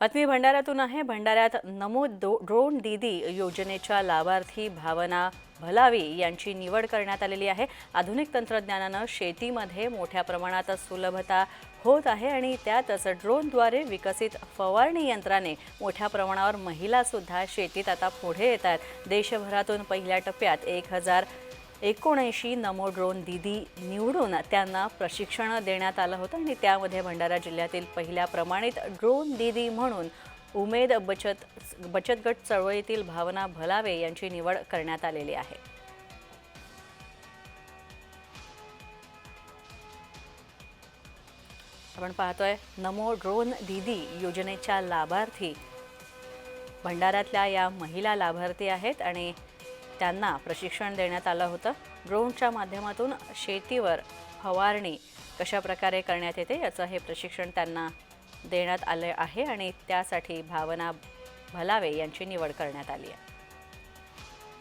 बातमी भंडाऱ्यातून आहे. भंडाऱ्यात नमो दो ड्रोन दीदी योजनेच्या लाभार्थी भावना भलावी यांची निवड करण्यात आलेली आहे. आधुनिक तंत्रज्ञानानं शेतीमध्ये मोठ्या प्रमाणात सुलभता होत आहे आणि त्यातच ड्रोनद्वारे विकसित फवारणी यंत्राने मोठ्या प्रमाणावर महिलासुद्धा शेतीत आता पुढे येत आहेत. देशभरातून पहिल्या टप्प्यात एक हजार एकोणऐंशी नमो ड्रोन दीदी निवडून त्यांना प्रशिक्षण देण्यात आलं होतं आणि त्यामध्ये भंडारा जिल्ह्यातील पहिल्या प्रमाणित ड्रोन दीदी म्हणून उमेद बचत बचत गट चळवळीतील भावना भलावे यांची निवड करण्यात आलेली आहे. आपण पाहतोय नमो ड्रोन दीदी योजनेच्या लाभार्थी भंडाऱ्यातल्या या महिला लाभार्थी आहेत आणि त्यांना प्रशिक्षण देण्यात आलं होतं. ड्रोनच्या माध्यमातून शेतीवर फवारणी कशा प्रकारे करण्यात येते याचं हे प्रशिक्षण त्यांना देण्यात आले आहे आणि त्यासाठी भावना भलावे यांची निवड करण्यात आली आहे.